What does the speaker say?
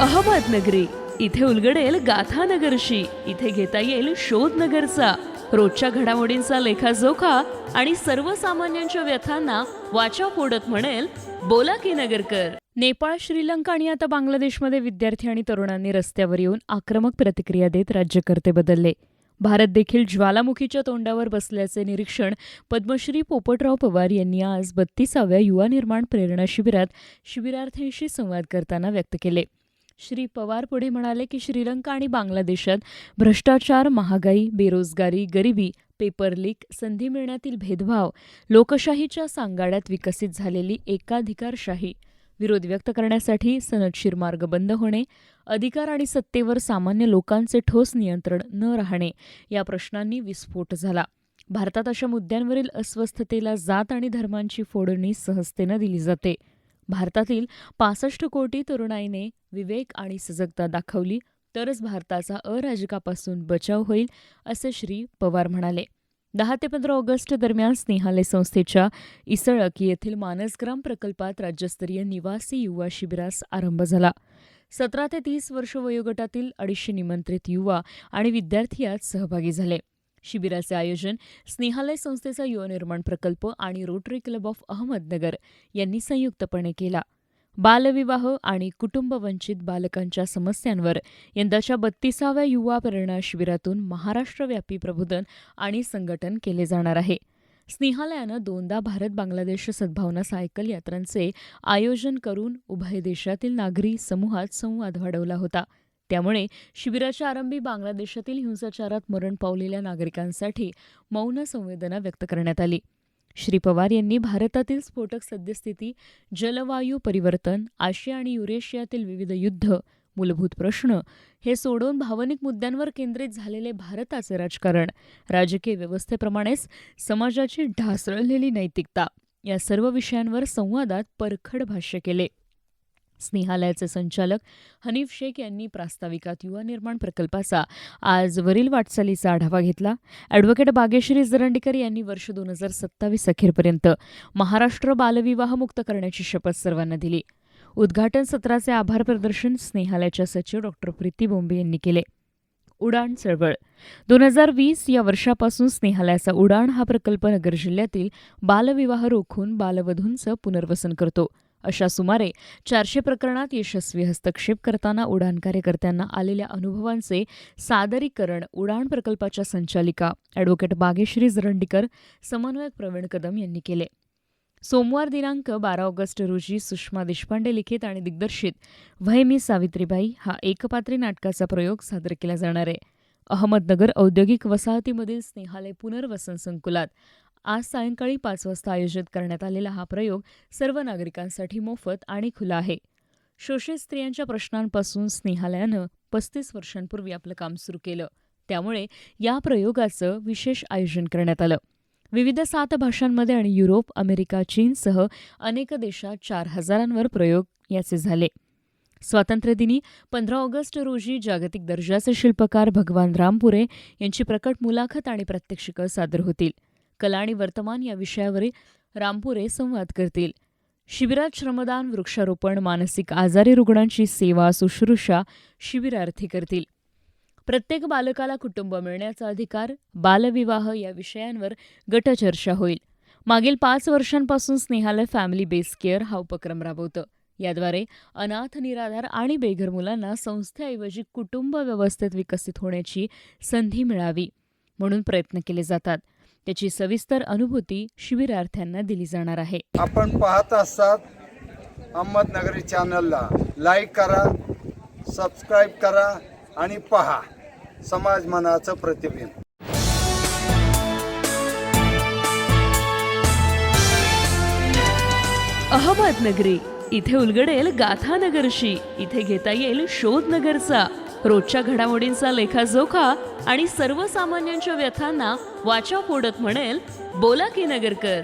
अहमदनगरी इथे उलगडेल गाथानगरशी इथे घेता येईल शोधनगरचा रोजच्या घडामोडींचा लेखाजोखा आणि सर्वसामान्यांच्या व्यथांना वाचा फोडत म्हणेल बोला की नगरकर. नेपाळ श्रीलंका आणि आता बांगलादेशमध्ये विद्यार्थी आणि तरुणांनी रस्त्यावर येऊन आक्रमक प्रतिक्रिया देत राज्यकर्ते बदलले. भारत देखील ज्वालामुखीच्या तोंडावर बसल्याचे निरीक्षण पद्मश्री पोपटराव पवार यांनी आज बत्तीसाव्या युवा निर्माण प्रेरणा शिबिरात शिबिरार्थ्यांशी संवाद करताना व्यक्त केले. श्री पवार पुढे म्हणाले की श्रीलंका आणि बांगलादेशात भ्रष्टाचार महागाई बेरोजगारी गरिबी पेपर लीक संधी मिळण्यातील भेदभाव लोकशाहीच्या सांगाड्यात विकसित झालेली एकाधिकारशाही. विरोध व्यक्त करण्यासाठी सनदशीर मार्ग बंद होणे अधिकार आणि सत्तेवर सामान्य लोकांचे ठोस नियंत्रण न राहणे या प्रश्नांनी विस्फोट झाला. भारतात अशा मुद्द्यांवरील अस्वस्थतेला जात आणि धर्मांची फोडणी सहजतेनं दिली जाते. भारतातील पासष्ट कोटी तरुणाईने विवेक आणि सजगता दाखवली तरच भारताचा अराजकापासून बचाव होईल असे श्री पवार म्हणाले. दहा ते पंधरा ऑगस्ट दरम्यान स्नेहालय संस्थेच्या इसळक येथील मानसग्राम प्रकल्पात राज्यस्तरीय निवासी युवा शिबिरास आरंभ झाला. सतरा ते तीस वर्ष वयोगटातील अडीचशे निमंत्रित युवा आणि विद्यार्थी यात सहभागी झाले. शिबिराचे आयोजन स्नेहालय संस्थेचा युवनिर्माण प्रकल्प आणि रोटरी क्लब ऑफ अहमदनगर यांनी संयुक्तपणे केला. बालविवाह आणि कुटुंबवंचित बालकांच्या समस्यांवर यंदाच्या बत्तीसाव्या युवा प्रेरणा शिबिरातून महाराष्ट्रव्यापी प्रबोधन आणि संघटन केले जाणार आहे. स्नेहालयानं दोनदा भारत बांगलादेश सद्भावना सायकल यात्रांचे आयोजन करून उभय देशातील नागरी समूहात संवाद वाढवला होता. त्यामुळे शिबिराच्या आरंभी बांगलादेशातील हिंसाचारात मरण पावलेल्या नागरिकांसाठी मौन संवेदना व्यक्त करण्यात आली. श्री पवार यांनी भारतातील स्फोटक सद्यस्थिती जलवायू परिवर्तन आशिया आणि युरेशियातील विविध युद्ध मूलभूत प्रश्न हे सोडून भावनिक मुद्द्यांवर केंद्रित झालेले भारताचे राजकारण राजकीय व्यवस्थेप्रमाणेच समाजाची ढासळलेली नैतिकता या सर्व विषयांवर संवादात परखड भाष्य केले. स्नेहालयाचे संचालक हनीफ शेख यांनी प्रास्ताविकात युवा निर्माण प्रकल्पाचा आज वरील वाटचालीचा आढावा घेतला. ॲडव्होकेट बागेश्री जरंडीकर यांनी वर्ष दोन हजार सत्तावीस अखेरपर्यंत महाराष्ट्र बालविवाह मुक्त करण्याची शपथ सर्वांना दिली. उद्घाटन सत्राचे आभार प्रदर्शन स्नेहालयाच्या सचिव डॉक्टर प्रीती बोंबे यांनी केले. उडाण चळवळ. दोन हजार वीस या वर्षापासून स्नेहालयाचा उडाण हा प्रकल्प नगर जिल्ह्यातील बालविवाह रोखून बालवधूंचं पुनर्वसन करतो. अशा सुमारे चारशे प्रकरणात यशस्वी हस्तक्षेप करताना उडाण कार्यकर्त्यांना आलेल्या अनुभवांचे सादरीकरण उडाण प्रकल्पाच्या संचालिका ॲडव्होकेट बागेश्री जरंडीकर समन्वयक प्रवीण कदम यांनी केले. सोमवार दिनांक बारा ऑगस्ट रोजी सुषमा देशपांडे लिखित आणि दिग्दर्शित वय मी सावित्रीबाई हा एकपात्री नाटकाचा प्रयोग सादर केला जाणार आहे. अहमदनगर औद्योगिक वसाहतीमधील स्नेहालय पुनर्वसन संकुलात आज सायंकाळी पाच वाजता आयोजित करण्यात आलेला हा प्रयोग सर्व नागरिकांसाठी मोफत आणि खुला आहे. शोषित स्त्रियांच्या प्रश्नांपासून स्नेहालयानं पस्तीस वर्षांपूर्वी आपलं काम सुरू केलं. त्यामुळे या प्रयोगाचं विशेष आयोजन करण्यात आलं. विविध सात भाषांमध्ये आणि युरोप अमेरिका चीनसह अनेक देशात चार हजारांवर प्रयोग याचे झाले. स्वातंत्र्यदिनी पंधरा ऑगस्ट रोजी जागतिक दर्जाचे शिल्पकार भगवान रामपुरे यांची प्रकट मुलाखत आणि प्रात्यक्षिकं सादर होतील. कला आणि वर्तमान या विषयावरील रामपुरे संवाद करतील. शिबिरात श्रमदान वृक्षारोपण मानसिक आजारी रुग्णांची सेवा शुश्रूषा शिबिरार्थी करतील. प्रत्येक बालकाला कुटुंब मिळण्याचा अधिकार बालविवाह या विषयांवर गटचर्चा होईल. मागील पाच वर्षांपासून स्नेहालय फॅमिली बेस केअर हा उपक्रम राबवतं. याद्वारे अनाथ निराधार आणि बेघर मुलांना संस्थेऐवजी कुटुंब व्यवस्थेत विकसित होण्याची संधी मिळावी म्हणून प्रयत्न केले जातात. त्याची सविस्तर अनुभूती शिबिरार्थ्यांना दिली जाणार आहे. आपण पाहत असतात अहमदनगरी चॅनलला. लाईक करा सबस्क्राईब करा आणि पहा. समाज मनाचं प्रतिबिंब. अहमदनगरी इथे उलगडेल गाथानगरशी. इथे घेता येईल शोधनगरचा. रोजच्या घडामोडींचा लेखाजोखा आणि सर्वसामान्यांच्या व्यथांना वाचा फोडत म्हणेल बोला की नगरकर.